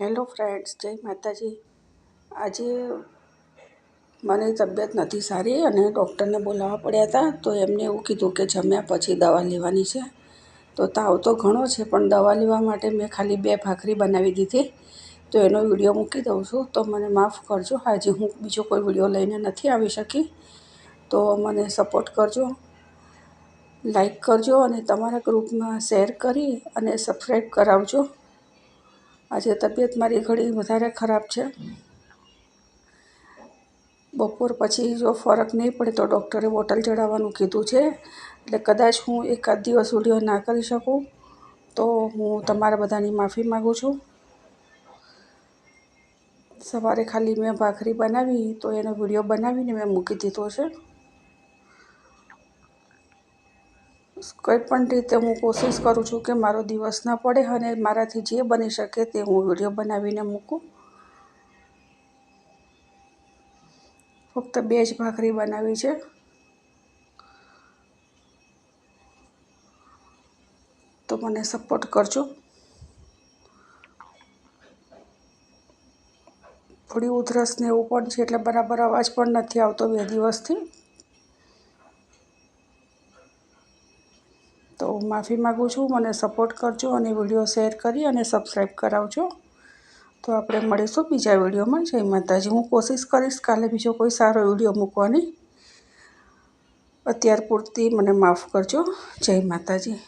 Hello friends, જય માતાજી. આજે મને તબિયત નથી સારી અને ડૉક્ટરને બોલાવવા પડ્યા હતા, તો એમને એવું કીધું કે જમ્યા પછી દવા લેવાની છે. તો તાવ તો ઘણો છે, પણ દવા લેવા માટે મેં ખાલી બે ભાખરી બનાવી દીધી. તો એનો વીડિયો મૂકી દઉં છું, તો મને માફ કરજો. આજે હું બીજો કોઈ વીડિયો લઈને નથી આવી શકી. તો મને સપોર્ટ કરજો, લાઈક કરજો અને તમારા ગ્રુપમાં શેર કરી અને સબસ્ક્રાઈબ કરાવજો. આજે તબિયત મારી ઘણી વધારે ખરાબ છે. બપોર પછી જો ફરક નહીં પડે તો ડૉક્ટરે બોટલ ચડાવવાનું કીધું છે. એટલે કદાચ હું એકાદ દિવસ વીડિયો ના કરી શકું તો હું તમારા બધાની માફી માગું છું. સવારે ખાલી મેં ભાખરી બનાવી તો એનો વીડિયો બનાવીને મેં મૂકી દીધો છે. કંઈ પણ રીતે હું કોશિશ કરું છું કે મારો દિવસ ન પડે અને મારાથી જે બની શકે તે હું વીડિયો બનાવીને મૂકું. ફક્ત બે જ ભાખરી બનાવી છે. તો મને સપોર્ટ કરજો. થોડી ઉધરસ ને એવું પણ છે એટલે બરાબર અવાજ પણ નથી આવતો બે દિવસથી. તો માફી માગું છું, મને સપોર્ટ કરજો અને વીડિયો શેર કરી અને સબસ્ક્રાઈબ કરાવજો. તો આપણે મળીશું બીજા વિડીયોમાં જય માતાજી. હું કોશિશ કરીશ કાલે બીજો કોઈ સારો વીડિયો મૂકવાની. અત્યાર પૂરતી મને માફ કરજો. જય માતાજી.